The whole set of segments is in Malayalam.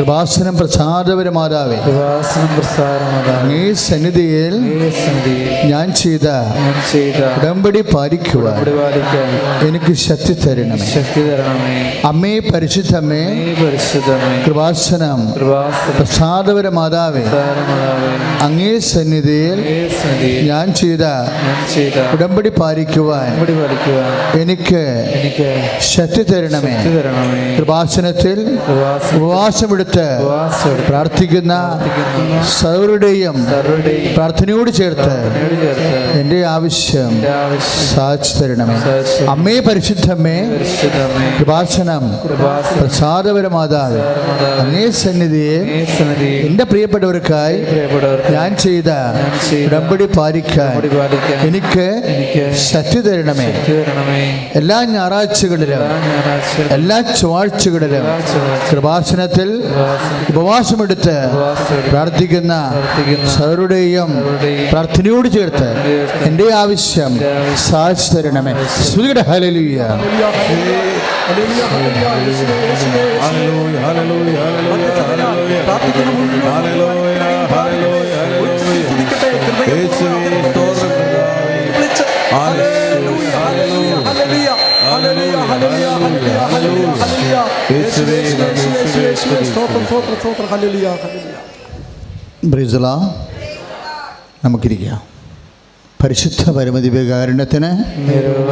കൃപാസനം പ്രസാദപരമാതാവേ കൃപാസനം പ്രസാരമാതാവേ ഈ സന്നിധിയിൽ ഞാൻ ചെയ്ത ഉടമ്പടി പാലിക്കുവാൻ എനിക്ക് ശക്തി തരണമേ. ശക്തി തരണമേ. അമ്മേ പരിശുദ്ധമേ പരിശുദ്ധമേ. കൃപാസനം പ്രസാദപരമാതാവേ അങ്ങേ സന്നിധിയിൽ ഞാൻ ചെയ്ത ഉടമ്പടി പാലിക്കുവാൻ എനിക്ക് ശക്തി തരണമേ. കൃപാസനത്തിൽ കൃപാസനം ഉപവാസമെടുത്ത് ഉപവാസം പ്രാർത്ഥിക്കുന്ന സർവരുടെയും പ്രാർത്ഥനയോട് ചേർത്ത് എന്റെ ആവശ്യം സാധിച്ചു തരണമേ. അമ്മേ പരിശുദ്ധമ്മേ പരിശുദ്ധമേ. കൃപാസനം പ്രസാദപരമാതാവ് അങ്ങേ സന്നിധിയെ എന്റെ പ്രിയപ്പെട്ടവർക്കായി ഞാൻ ചെയ്ത ഉടമ്പടി പാലിക്കാൻ എനിക്ക് ശക്തി തരണമേ. എല്ലാ ഞായറാഴ്ചകളിലും എല്ലാ ചൊവ്വാഴ്ചകളിലും കൃപാസനത്തിൽ ഉപവാസമെടുത്ത് പ്രാർത്ഥിക്കുന്ന പ്രാർത്ഥിക്കുന്ന സർവരുടെയും സർവരുടെയും പ്രാർത്ഥനയോട് ചേർത്ത് എന്റെ ആവശ്യം സാധിച്ചു തരണമേ. ശ്രീയുടെ ഹലലൂയ Hallelujah, Hallelujah, hallelujah, hallelujah. യേശുവേ, നന്ദി, യേശുവേ, സ്തുതി. ബ്രിസല നമുക്കിരിക്കാം. പരിശുദ്ധ പരമദിവ്യകാരുണ്യത്തിന്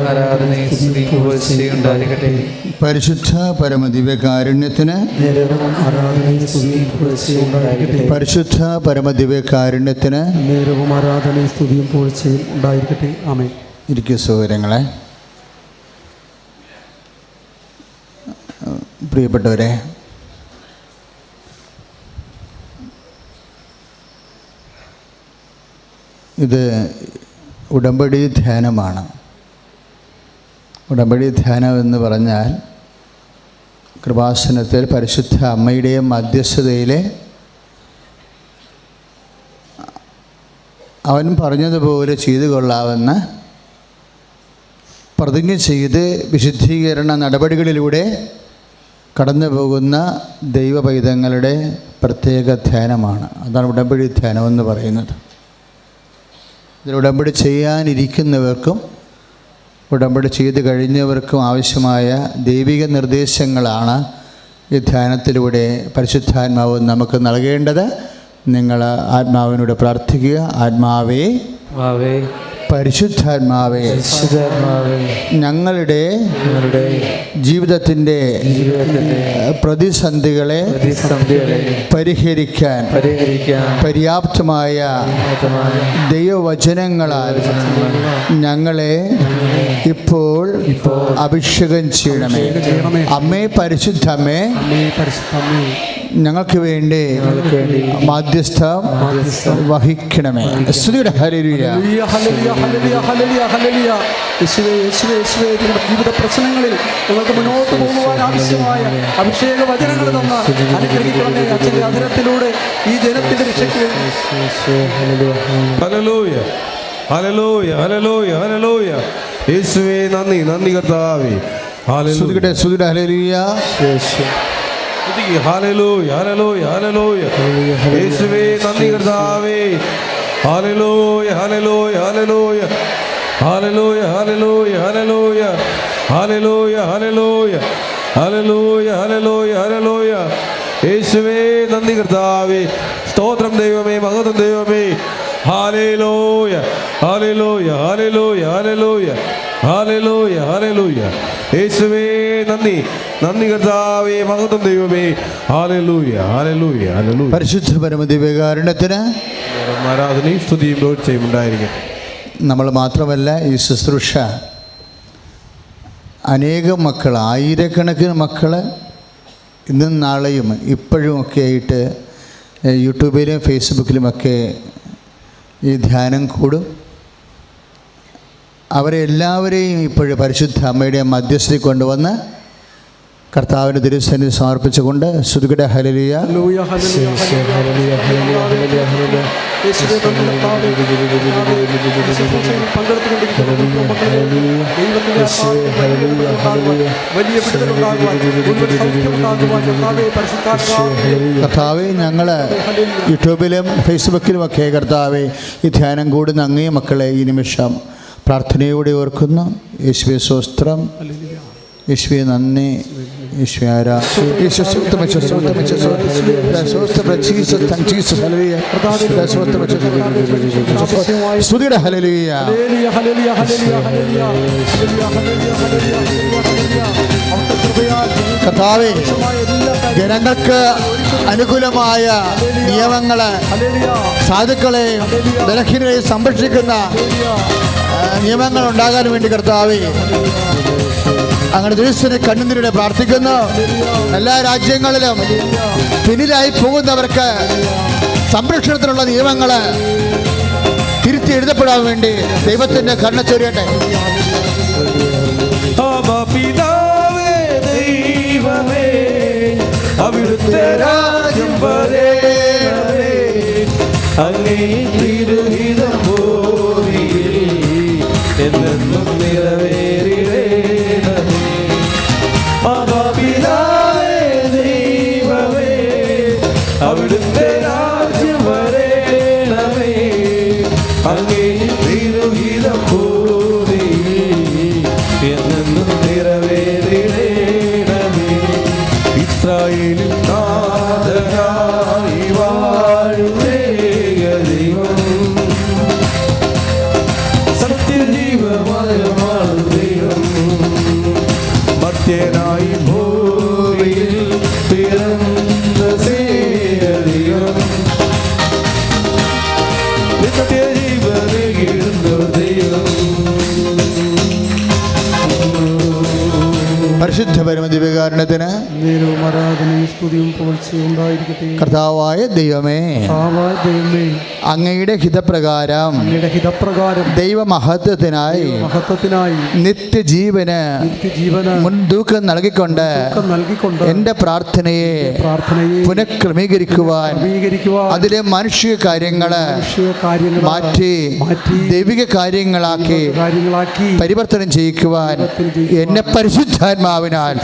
ആരാധനയും സ്തുതിയും പുകഴ്ചയും ഉണ്ടായിരിക്കട്ടെ പരിശുദ്ധ പരമദിവ്യകാരുണ്യത്തിന് നിരവധി ആരാധനയും സ്തുതിയും പുകഴ്ചയും ഉണ്ടായിരിക്കട്ടെ പരിശുദ്ധ പരമദിവ്യകാരുണ്യത്തിന് നേരവും ആരാധനയും സ്തുതിയും പൂഴ്ചയും ഉണ്ടായിരിക്കട്ടെ ആമേ ഇരിക്കുക സൗകര്യങ്ങളെ പ്രിയപ്പെട്ടവരെ ഇത് ഉടമ്പടി ധ്യാനമാണ്. ഉടമ്പടി ധ്യാനം എന്ന് പറഞ്ഞാൽ കൃപാസനത്തിൽ പരിശുദ്ധ അമ്മയുടെയും മധ്യസ്ഥതയിലെ അവൻ പറഞ്ഞതുപോലെ ചെയ്തു കൊള്ളാമെന്ന് പ്രതിജ്ഞ ചെയ്ത് വിശുദ്ധീകരണ നടപടികളിലൂടെ കടന്നു പോകുന്ന ദൈവപൈതങ്ങളുടെ പ്രത്യേക ധ്യാനമാണ്. അതാണ് ഉടമ്പടി ധ്യാനം എന്ന് പറയുന്നത്. ഇതിൽ ഉടമ്പടി ചെയ്യാനിരിക്കുന്നവർക്കും ഉടമ്പടി ചെയ്ത് കഴിഞ്ഞവർക്കും ആവശ്യമായ ദൈവിക നിർദ്ദേശങ്ങളാണ് ഈ ധ്യാനത്തിലൂടെ പരിശുദ്ധാത്മാവ് നമുക്ക് നൽകേണ്ടത്. നിങ്ങൾ ആത്മാവിനോട് പ്രാർത്ഥിക്കുക. ആത്മാവേ. പരിശുദ്ധാത്മാവേ ഞങ്ങളുടെ ജീവിതത്തിന്റെ ജീവിതത്തിന്റെ പ്രതിസന്ധികളെ പരിഹരിക്കാൻ പര്യാപ്തമായ ദൈവവചനങ്ങളാൽ ഞങ്ങളെ ഇപ്പോൾ അഭിഷേകം ചെയ്യണമേ. അമ്മേ പരിശുദ്ധമേ ഞങ്ങൾക്ക് വേണ്ടി മാധ്യസ്ഥ വഹിക്കണമേ സ്തുതിയുടെ ഹരിയ hallelujah, hallelujah, hallelujah, hallelujah, hallelujah. യേശുവേ യേശുവേ യേശുവേ ഞങ്ങളുടെ ജീവിത പ്രശ്നങ്ങളിൽ ഞങ്ങൾക്ക് മുന്നോട്ട് പോകുവാൻ ആവശ്യമായ അഭിഷേക വചനങ്ങൾ തന്ന അനുഗ്രഹിക്കണമേ അച്ഛന്റെ ഈ ജനത്തിന്റെ രക്ഷയ്ക്ക് വേണ്ടി Hallelujah. Hallelujah, hallelujah, hallelujah. യേശുവേ നന്ദി നന്ദി കർത്താവേ Hallelujah. സ്തുതിയുടെ സ്തുതിയുടെ ഹരിയ സ്തുതി. Hallelujah, hallelujah, hallelujah. യേശുവേ നന്ദി കർത്താവേ Hallelujah, hallelujah, hallelujah. Hallelujah, hallelujah, hallelujah. Hallelujah, hallelujah. Hallelujah, hallelujah, hallelujah. യേശുവേ നന്ദി കർത്താവേ സ്തോത്രം ദൈവമേ മഹത്വം ദൈവമേ ഹാലേലൂയ ഹാലേലൂയ ഹാലേലൂയ ഹാലേലൂയ ഹാലേലൂയ ഹാലേലൂയ യേശുവേ നന്ദി. നന്ദി കർത്താവേ മഹത്വം ദൈവമേ. ഹാലൂയ ഹാലൂയ ഹാലേലൂയ പരിശുദ്ധ പരമദിവ്യകാരുണ്യത്തിന് ആരാധനയും സ്തുതിയും ചെയ്യും ഉണ്ടായിരിക്കും. നമ്മൾ മാത്രമല്ല ഈ ശുശ്രൂഷ അനേകം മക്കൾ ആയിരക്കണക്കിന് മക്കൾ ഇന്നും നാളെയും ഇപ്പോഴും ഒക്കെ ആയിട്ട് യൂട്യൂബിലും ഫേസ്ബുക്കിലുമൊക്കെ ഈ ധ്യാനം കൂടും. അവരെ എല്ലാവരെയും ഇപ്പോഴും പരിശുദ്ധ അമ്മയുടെ മധ്യസ്ഥയിൽ കൊണ്ടുവന്ന് കർത്താവിന്റെ തിരുസന്നിധി സമർപ്പിച്ചുകൊണ്ട് ശ്രുതികട ഹലലിയ കർത്താവെ ഞങ്ങൾ യൂട്യൂബിലും ഫേസ്ബുക്കിലുമൊക്കെ കർത്താവെ ഈ ധ്യാനം കൂടുന്ന അങ്ങേ മക്കളെ ഈ നിമിഷം പ്രാർത്ഥനയോടെ ഓർക്കുന്നു. യേശുവെ സ്വസ്ത്രം യേശുവെ നന്ദി. യേശുവെ കർത്താവെ ജനങ്ങൾക്ക് അനുകൂലമായ നിയമങ്ങളെ സാധുക്കളെ ബലഹീനരെ സംരക്ഷിക്കുന്ന നിയമങ്ങൾ ഉണ്ടാകാൻ വേണ്ടി കർത്താവേ അങ്ങനെ ദിവസത്തിന് കണ്ണുനീരുടെ പ്രാർത്ഥിക്കുന്നു. എല്ലാ രാജ്യങ്ങളിലും പിന്നിലായി പോകുന്നവർക്ക് സംരക്ഷണത്തിനുള്ള നിയമങ്ങൾ തിരുത്തി എഴുതപ്പെടാൻ വേണ്ടി ദൈവത്തിന്റെ കരുണ ചൊരിയട്ടെ. അവിടുത്തെ രാജ്യം വരേ. അങ്ങേ തിരുഹിതം മധ്യനായി ഭൂമിയിൽ പിറന്ന ദൈവം നിത്യജീവനേകിടുന്ന ദൈവം. പരിശുദ്ധ പരമദിവ്യകാരണത്തിന് നേരവും ആരാധനയും സ്തുതിയും പുകഴ്ചയും ഉണ്ടായിരിക്കട്ടെ. കർത്താവായ ദൈവമേ കർത്താവായ ദൈവമേ അങ്ങയുടെ ഹിതപ്രകാരം അങ്ങയുടെ ഹിതപ്രകാരം ദൈവമഹത്വത്തിനായി മഹത്വത്തിനായി നിത്യജീവന് നിത്യജീവന് മുൻതൂക്കം നൽകിക്കൊണ്ട് നൽകിക്കൊണ്ട് എന്റെ പ്രാർത്ഥനയെ പ്രാർത്ഥനയെ പുനഃക്രമീകരിക്കുവാൻ ക്രമീകരിക്കുവാൻ അതിലെ മനുഷ്യ കാര്യങ്ങൾ മാറ്റി മാറ്റി ദൈവിക കാര്യങ്ങളാക്കി പരിവർത്തനം ചെയ്യിക്കുവാൻ എന്നെ പരിശുദ്ധാത്മാവിനാൽ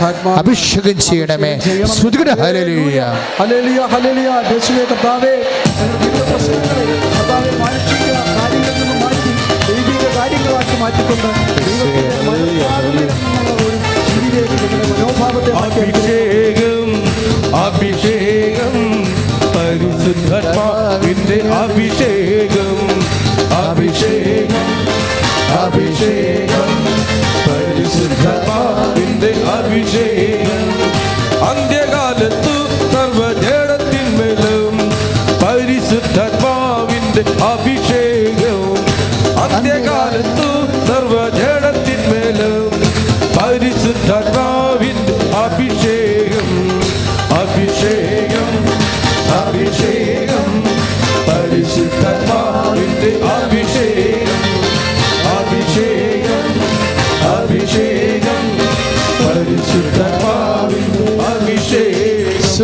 അഭിഷേകം ചെയ്യണമേ ഹല്ലേലൂയ. ഹല്ലേലൂയ. ഹല്ലേലൂയ യേശുവേ കർത്താവേ. കാര്യങ്ങളാക്കി മാറ്റിക്കൊണ്ട് മനോഭാവത്തെ അഭിഷേകം അഭിഷേകം പരിശുദ്ധാത്മാവിന്റെ അഭിഷേകം അഭിഷേകം അഭിഷേകം പരിശുദ്ധാത്മാവിന്റെ അഭിഷേകം. അന്ത്യകാലത്തു സർവജടത്തിന്മേലും പരിശുദ്ധാത്മാവിന്റെ അഭിഷേകവും അന്ത്യകാലത്തു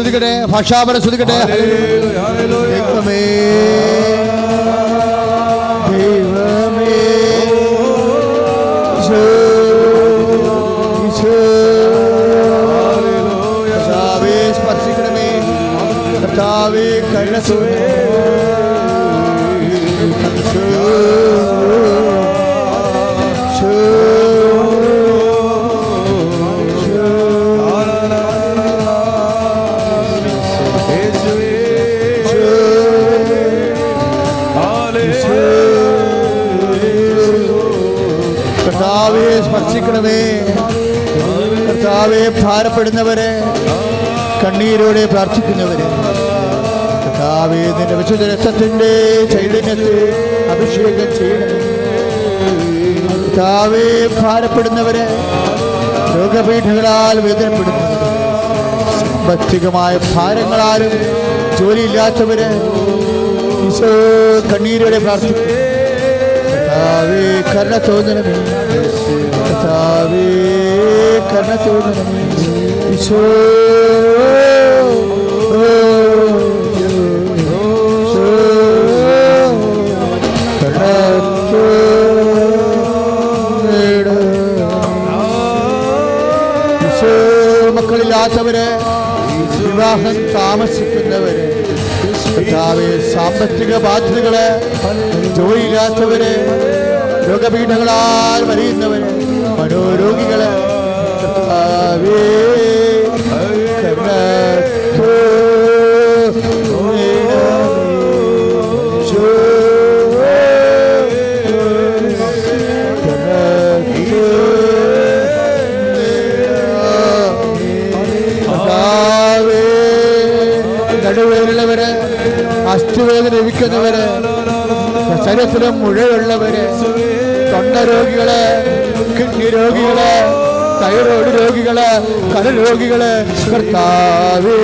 ശ്രുതിക്കട്ടെ ഹല്ലേലൂയ, ഹല്ലേലൂയ. ദൈവമേ ദൈവമേ. കർത്താവേ സ്പർശിക്കണമേ. കർത്താവേ കരുണ കർത്താവെ ഭാരപ്പെടുന്നവരെ കണ്ണീരോടെ പ്രാർത്ഥിക്കുന്നവരെ. കർത്താവെ നിന്റെ വിശുദ്ധ രക്തത്തിന്റെ ചൈതന്യത്തെ അഭിഷേകം ചെയ്യണം കർത്താവെ ഭാരപ്പെടുന്നവരെ രോഗപീഠങ്ങളാൽ വേദനപ്പെടുന്നവരെ. സാമ്പത്തികമായ ഭാരങ്ങളാലും ജോലിയില്ലാത്തവര് കണ്ണീരോടെ കർത്താവേ കരുണ തോന്നണമേ. കർത്താവേ കരുണ തോന്നണമേ ഈശോ മക്കളില്ലാത്തവര് വിവാഹം താമസിക്കുന്നവര് കർത്താവേ സാമ്പത്തിക ബാധ്യതകൾ ജോലിയില്ലാത്തവര് രോഗപീഠങ്ങളാൽ വരിയുന്നവര് മനോരോഗികൾ നടുവേദനയുള്ളവര് അസ്ഥിവേദന ലഭിക്കുന്നവര് ശരീരത്തിലും മുഴയുള്ളവര് തൊണ്ട രോഗികൾ കിഡ്നി രോഗികളെ തൈറോയ്ഡ് രോഗികൾ കല രോഗികൾ കർത്താവേ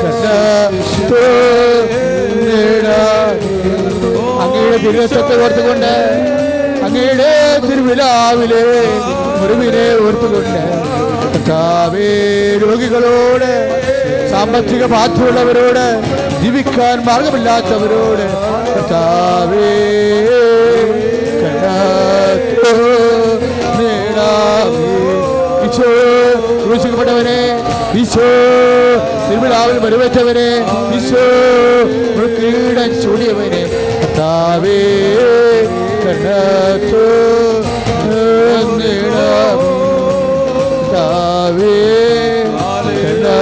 കർത്താവേ, അങ്ങയുടെ തിരുവശത്തെ ഓർത്തുകൊണ്ട് അങ്ങയുടെ തിരുവിലാവിലെ മുറിവിനെ ഓർത്തുകൊണ്ട് കർത്താവേ രോഗികളോട് സാമ്പത്തിക ബാധ്യതയുള്ളവരോട് ജീവിക്കാൻ മാർഗമില്ലാത്തവരോട് കർത്താവേ കരുണാ നേടാവേ. ഈശോ തിരുവിഴാവിൽ വരുവറ്റവനെ ഈശോ കീടൻ ചൂടിയവനെ താവേ. കർത്താവേ കരുണാ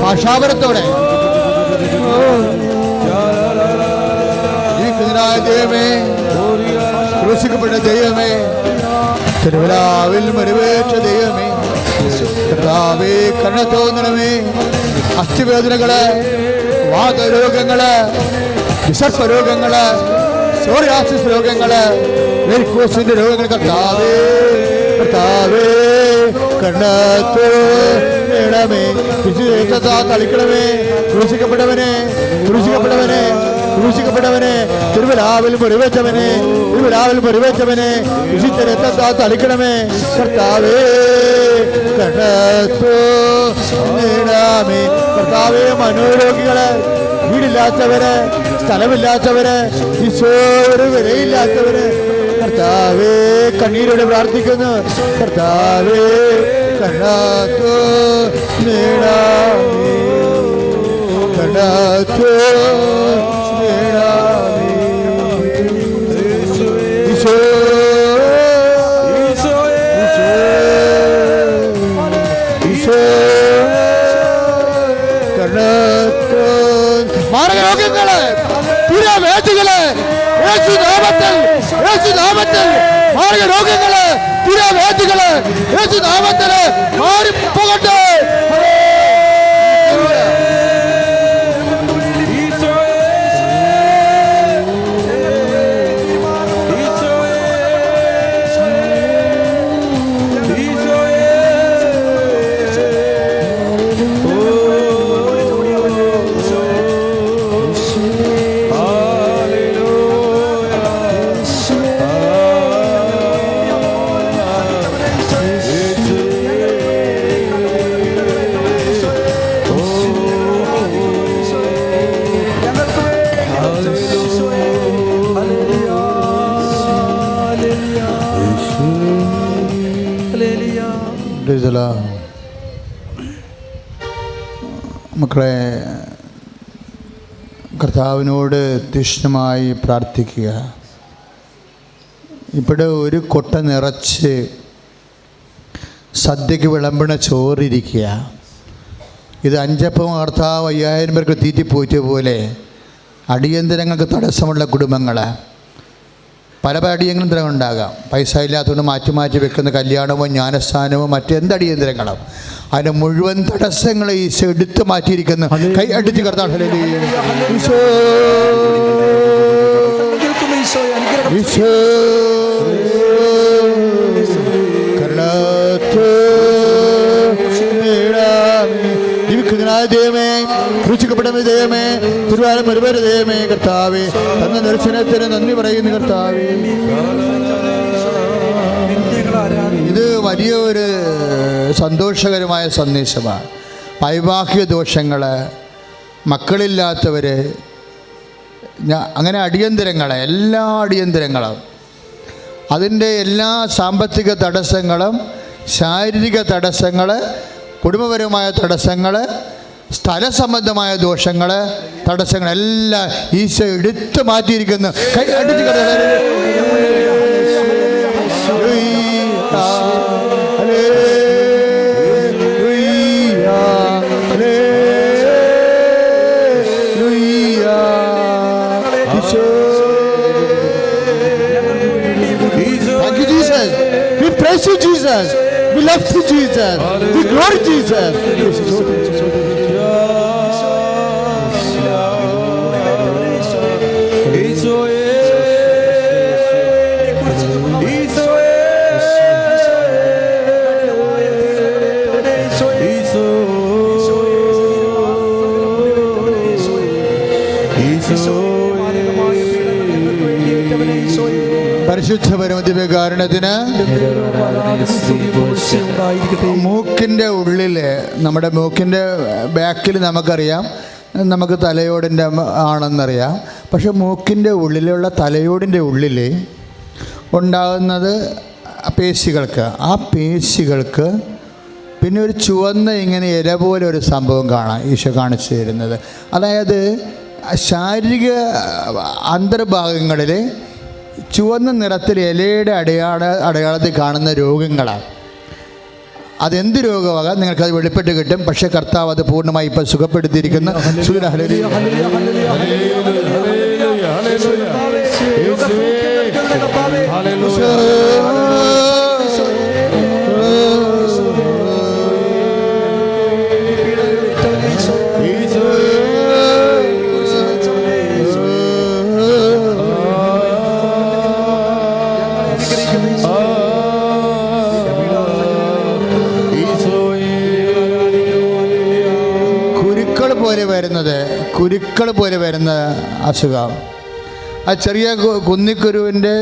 ഭാഷാവരത്തോടെ ഭാഷാവരത്തോടെ ജീവിക്കുന്നതിനായ ദൈവമേ ക്രൂശിക്കപ്പെട്ട ദൈവമേ തിരുവിലാവിൽ മരുവേറ്റ ദൈവമേ കർത്താവേ കണ്ണ തോന്നണമേ അസ്ഥിവേദനകൾ വാതരോഗങ്ങൾ വിസർപ്പ രോഗങ്ങൾ സോറിയാസിസ് രോഗങ്ങൾ വെരിക്കോസിന്റെ രോഗങ്ങൾ കർത്താവേ കർത്താവേ കണ്ണത്ത് ഇടമേ വിശുദ്ധ തളിക്കണമേ ക്രൂശിക്കപ്പെട്ടവനെ ക്രൂശിക്കപ്പെട്ടവനെ ക്രൂശിക്കപ്പെട്ടവനെ തിരുവലാവിൽ മുറിവേറ്റവനെ തിരുവലാവിൽ മുറിവേറ്റവനെ വിശുദ്ധ രക്തത്താ തളിക്കണമേ. കർത്താവേ കർത്താവേ മനോരോഗികളെ വീടില്ലാത്തവര് സ്ഥലമില്ലാത്തവര് ഈശോര് വിലയില്ലാത്തവര്. കർത്താവേ കണ്ണീരോടെ പ്രാർത്ഥിക്കുന്നു. കർത്താവേ കണ്ണാത്തു നേടാമേ ഈശോ ഈശോ കണ്ണാത്തു മാർഗരോഗങ്ങൾ തീരവേദികൾ യേശു നാമത്തിൽ കർത്താവിനോട് തീഷ്ണമായി പ്രാർത്ഥിക്കുക. ഇവിടെ ഒരു കൊട്ട നിറച്ച് സദ്യക്ക് വിളമ്പണ ചോറിരിക്കുക. ഇത് അഞ്ചപ്പം കർത്താവ് അയ്യായിരം പേർക്ക് തീറ്റിപ്പോറ്റ പോലെ അടിയന്തരങ്ങൾക്ക് തടസ്സമുള്ള കുടുംബങ്ങൾ പല പല അടിയന്തരം ഉണ്ടാകാം. പൈസ ഇല്ലാത്തതുകൊണ്ട് മാറ്റി മാറ്റി വെക്കുന്ന കല്യാണമോ ജ്ഞാനസ്ഥാനമോ മറ്റെന്ത് അടിയന്തരങ്ങളും അതിന്റെ മുഴുവൻ തടസ്സങ്ങളെ ഈശോ എടുത്തു മാറ്റിയിരിക്കുന്നു. കൈ അടിച്ച് ഈശോ. അനുഗ്രഹം ഈശോ കരുണാത്തു നേടാമേ. ജീവിക്കുന്ന ദൈവനായ ദൈവമേ ക്രൂശിക്കപ്പെടുന്ന ദൈവമേ തിരുവാരം ഒരുവര ദൈവമേ കർത്താവേ തന്ന ദർശനത്തിന് നന്ദി പറയുന്നു കർത്താവേ ഇത് വലിയ ഒരു സന്തോഷകരമായ സന്ദേശമാണ് വൈവാഹിക ദോഷങ്ങൾ മക്കളില്ലാത്തവർ അങ്ങനെ അടിയന്തരങ്ങൾ എല്ലാ അടിയന്തരങ്ങളും അതിന്റെ എല്ലാ സാമ്പത്തിക തടസ്സങ്ങളും ശാരീരിക തടസ്സങ്ങൾ കുടുംബപരമായ തടസ്സങ്ങൾ സ്ഥലസംബന്ധമായ ദോഷങ്ങൾ തടസ്സങ്ങളെല്ലാം ഈശോ എടുത്തു മാറ്റിയിരിക്കുന്നു. കൈ We love you, Jesus. We glory Jesus. പരിശുദ്ധ പരമദിവ്യകാരണത്തിന് മൂക്കിന്റെ ഉള്ളിൽ നമ്മുടെ മൂക്കിന്റെ ബാക്കിൽ നമുക്കറിയാം നമുക്ക് തലയോടിന്റെ ആണെന്നറിയാം. പക്ഷെ മൂക്കിന്റെ ഉള്ളിലുള്ള തലയോടിന്റെ ഉള്ളിൽ ഉണ്ടാകുന്നത് പേശികൾക്ക് ആ പേശികൾക്ക് പിന്നെ ഒരു ചുവന്ന ഇങ്ങനെ ഇര പോലെ ഒരു സംഭവം കാണാം ഈശോ കാണിച്ചു തരുന്നത്. അതായത് ശാരീരിക അന്തർഭാഗങ്ങളിൽ ചുവന്ന നിറത്തിൽ ഇലയുടെ അടയാള അടയാളത്തിൽ കാണുന്ന രോഗങ്ങളാണ്. അതെന്ത് രോഗമാകാം? നിങ്ങൾക്കത് വെളിപ്പെട്ട് കിട്ടും. പക്ഷെ കർത്താവ് അത് പൂർണമായി ഇപ്പം സുഖപ്പെടുത്തിയിരിക്കുന്ന. സൂര്യ വരുന്നത് കുരുക്കൾ പോലെ വരുന്ന അസുഖം. ആ ചെറിയ കുന്നിക്കുരുവിന്റെ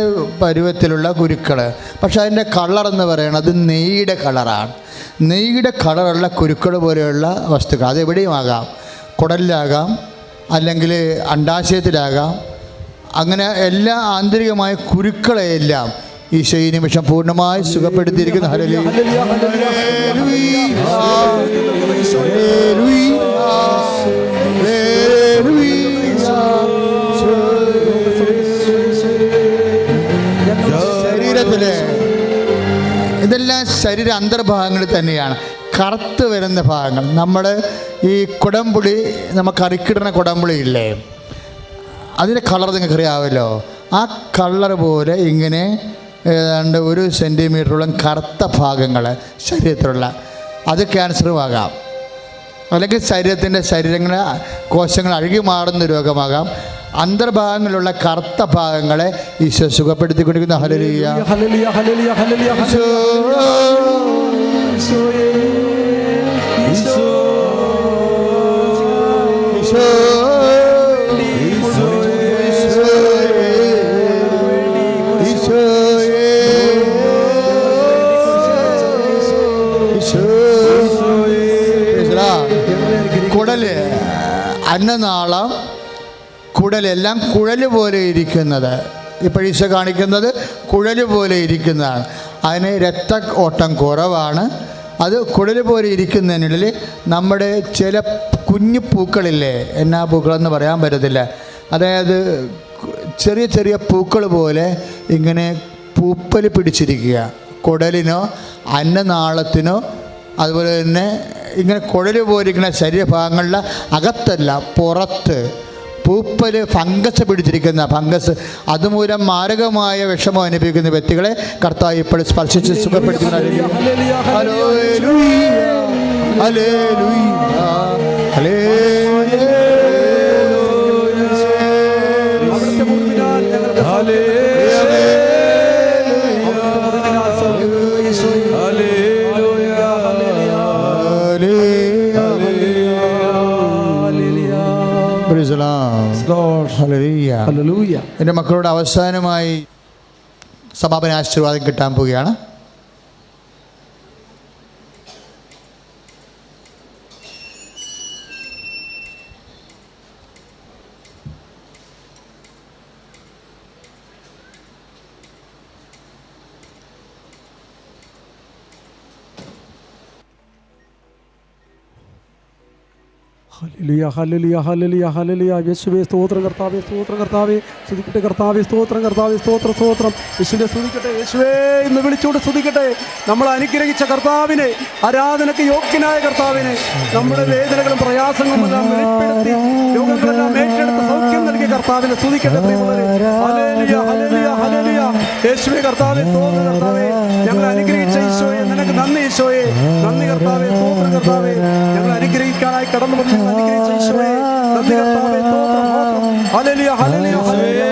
പരുവത്തിലുള്ള കുരുക്കൾ പക്ഷെ അതിന്റെ കളർ എന്ന് പറയുന്നത് നെയ്യുടെ കളറാണ്. നെയ്യുടെ കളറുള്ള കുരുക്കൾ പോലെയുള്ള വസ്തുക്കൾ. അതെവിടെയും ആകാം. കുടലിലാകാം അല്ലെങ്കിൽ അണ്ടാശയത്തിലാകാം. അങ്ങനെ എല്ലാ ആന്തരികമായ കുരുക്കളെയെല്ലാം ഈശോ ഈ നിമിഷം പൂർണമായി സുഖപ്പെടുത്തിയിരിക്കുന്ന. ഹരലി ശരീര അന്തർഭാഗങ്ങളിൽ തന്നെയാണ്. കറുത്ത് വരുന്ന ഭാഗങ്ങൾ. നമ്മൾ ഈ കുടംപുളി നമുക്ക് അറിക്കിടുന്ന കുടംപുളി ഇല്ലേ? അതിന്റെ കളർ നിങ്ങൾക്ക് അറിയാമല്ലോ. ആ കളർ പോലെ ഇങ്ങനെ ഏതാണ്ട് ഒരു സെന്റിമീറ്ററോളം കറുത്ത ഭാഗങ്ങൾ ശരീരത്തിലുള്ള. അത് ക്യാൻസറുമാകാം അല്ലെങ്കിൽ ശരീരത്തിന്റെ ശരീരങ്ങൾ കോശങ്ങൾ അഴുകി മാറുന്ന രോഗമാകാം. അന്തർഭാഗങ്ങളിലുള്ള കറുത്ത ഭാഗങ്ങളെ ഈശോ സുഖപ്പെടുത്തിക്കൊണ്ടിരിക്കുന്ന. ഹലലിയ ഹലലിയ ഹലലിയ ഹല്ലേലൂയ കുടലെല്ലാം കുഴൽ പോലെ ഇരിക്കുന്നത്. ഇപ്പോൾ ഈശോ കാണിക്കുന്നത് കുഴൽ പോലെ ഇരിക്കുന്നതാണ്. അതിന് രക്ത ഓട്ടം കുറവാണ്. അത് കുഴൽ പോലെ ഇരിക്കുന്നതിനുള്ളിൽ നമ്മുടെ ചില കുഞ്ഞു പൂക്കളില്ലേ? എന്നാ പൂക്കളെന്ന് പറയാൻ പറ്റത്തില്ല. അതായത് ചെറിയ ചെറിയ പൂക്കൾ പോലെ ഇങ്ങനെ പൂപ്പൽ പിടിച്ചിരിക്കുക. കുടലിനോ അന്നനാളത്തിനോ അതുപോലെ തന്നെ ഇങ്ങനെ കുഴൽ പോലിരിക്കുന്ന ശരീരഭാഗങ്ങളുടെ അകത്തല്ല പുറത്ത് പൂപ്പൽ ഫംഗസ് പിടിച്ചിരിക്കുന്ന ഫംഗസ് അതുമൂലം മാരകമായ വിഷമം അനുഭവിക്കുന്ന വ്യക്തികളെ കർത്താവ് ഇപ്പോൾ സ്പർശിച്ച് സുഖപ്പെടുത്തുന്ന എന്റെ മക്കളോട് അവസാനമായി സമാപന ആശീർവാദം കിട്ടാൻ പോവുകയാണ്. ഹല്ലേലൂയ ഹല്ലേലൂയ ഹല്ലേലൂയ ഹല്ലേലൂയ. യേശുവേ സ്തോത്രം കർത്താവേ സ്തോത്രം കർത്താവേ. സ്തുതിക്കട്ടെ കർത്താവേ സ്തോത്രം കർത്താവേ സ്തോത്രം സ്തോത്രം. യേശുവേ സ്തുതിക്കട്ടെ യേശുവേ. എന്ന് വിളിച്ചുകൊണ്ട് സ്തുതിക്കട്ടെ. നമ്മൾ അനുഗ്രഹിച്ച കർത്താവിനെ ആരാധനയ്ക്ക് യോഗ്യനായ കർത്താവിനെ നമ്മുടെ വേദനകളും പ്രയാസങ്ങളും എല്ലാം വെളിപ്പെടുത്തി രോഗങ്ങളെല്ലാം ഏറ്റെടുത്ത് സൗഖ്യം നൽകിയ കർത്താവിനെ സ്തുതിക്കട്ടെ പ്രിയമുള്ളവരെ. ഹല്ലേലൂയ ഹല്ലേലൂയ ഹല്ലേലൂയ. യേശുവേ കർത്താവേ സ്തോത്രം കർത്താവേ. ഞങ്ങൾ അനുഗ്രഹിച്ച ഈശോയെ നിനക്ക് നന്ദി ഈശോയെ. നന്ദി കർത്താവേ സ്തോത്രം കർത്താവേ. ഞങ്ങൾ അനുഗ്രഹിക്കാനായി കടന്നു വന്നു അനുഗ്രഹിച്ച ഈശോയെ നന്ദി കർത്താവേ സ്തോത്രം സ്തോത്രം ഹല്ലേലൂയ ഹല്ലേലൂയ ഹല്ലേലൂയ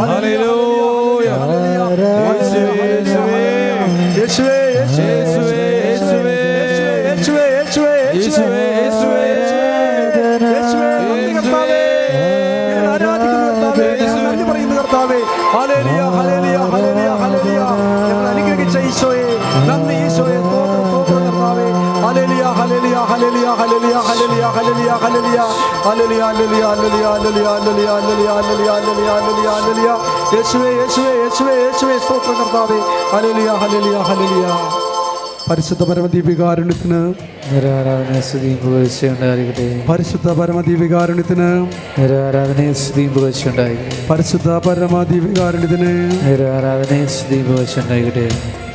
ഹല്ലേലൂയ ഹല്ലേലൂയ. യേശുവേ, യേശുവേ. യേശുവേ യേശുവേ യേശുവേ, യേശുവേ. യേശുവേ യേശുവേ കർത്താവേ ഹല്ലേലൂയ ഹല്ലേലൂയ ഹല്ലേലൂയ ഹല്ലേലൂയ ഞങ്ങൾ അനുഗ്രഹിച്ച ഈശോയെ നന്ദി ഈശോയെ ഹല്ലേലൂയ hallelujah hallelujah hallelujah hallelujah hallelujah hallelujah hallelujah hallelujah hallelujah hallelujah hallelujah hallelujah hallelujah hallelujah യേശുവേ യേശുവേ യേശുവേ യേശുവേ സ്തോത്രം കർത്താവേ ഹല്ലേലൂയ ഹല്ലേലൂയ ഹല്ലേലൂയ പരിശുദ്ധ പരമദീപികാരുണ്യത്തിന് പരിശുദ്ധ പരമദീപികാരുണ്യത്തിന് പരിശുദ്ധ പരമദീപികാരുണ്യത്തിന് ആരാധനയെ സ്തുതിയും പുകഴ്ചയുണ്ടായിരിക്കട്ടെ.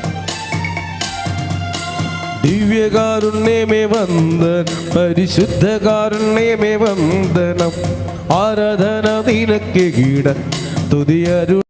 ദിവ്യകാരുണ്യമേ വന്ദനം. പരിശുദ്ധ കാരുണ്യമേ വന്ദനം. ആരാധന നിനക്ക് കീട തുതിയരു